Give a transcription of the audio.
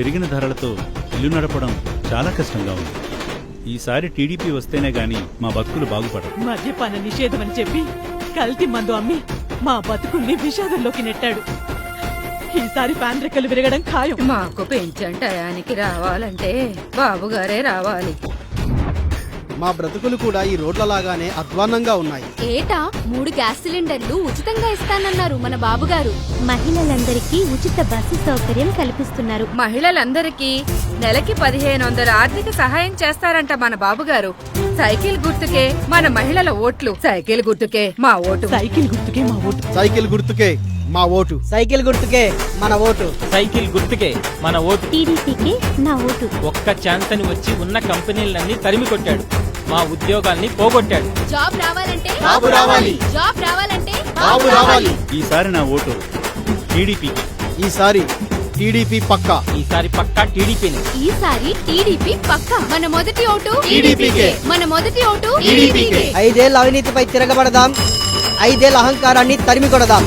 పెరిగిన ధరలతో ఇల్లు నడపడం చాలా కష్టంగా ఉంది. ఈసారి టీడీపీ వస్తేనే గాని మా బతుకులు బాగుపడవు. మద్యపాన నిషేధం అని చెప్పి కల్తీ మందు అమ్మి మా బతుకుల్ని విషాదంలోకి నెట్టాడు. ఈసారి ఫ్యాన్ రెక్కలు విరగడం ఖాయం. మాకు పెంచం టయానికి రావాలంటే బాబుగారే రావాలి. మా బ్రతుకులు కూడా ఈ రోడ్లలాగానే అధ్వాన్నంగా ఉన్నాయి. ఏటా? మూడు గ్యాస్ సిలిండర్లు ఉచితంగా ఇస్తానన్నారు మన బాబుగారు. మహిళలందరికీ ఉచిత బస్సు సౌకర్యం కల్పిస్తున్నారు. మహిళలందరికీ నెలకి పదిహేను వందల ఆర్థిక సహాయం చేస్తారంట మన బాబుగారు. సైకిల్ గుర్తుకే మన మహిళల ఓట్లు. సైకిల్ గుర్తుకే మా ఓటు. సైకిల్ గుర్తుకే మా ఓటు. సైకిల్ గుర్తుకే మా ఓటు. సైకిల్ గుర్తుకే మన ఓటు. సైకిల్ గుర్తుకే మన ఓటు. టీడీపీకి నా ఓటు. ఒక్క ఛాన్స్ అని వచ్చి ఉన్న కంపెనీలన్నీ తరిమి కొట్టాడు. మా ఉద్యోగాల్ని పోగొట్టాడు. జాబ్ రావాలంటే బాబు రావాలి. జాబ్ రావాలంటే బాబు రావాలి. ఈసారి నా ఓటు టీడీపీకి ఈసారి టీడీపీ పక్కా. ఈసారి పక్కా టీడీపీని. ఈసారి టీడీపీ పక్క. మన మొదటి ఓటు టీడీపీకే. మన మొదటి ఓటు టీడీపీకే. ఐదేళ్ళ అవినీతిపై తిరగబడదాం. ఐదేళ్ళ అహంకారాన్ని తరిమి కొడదాం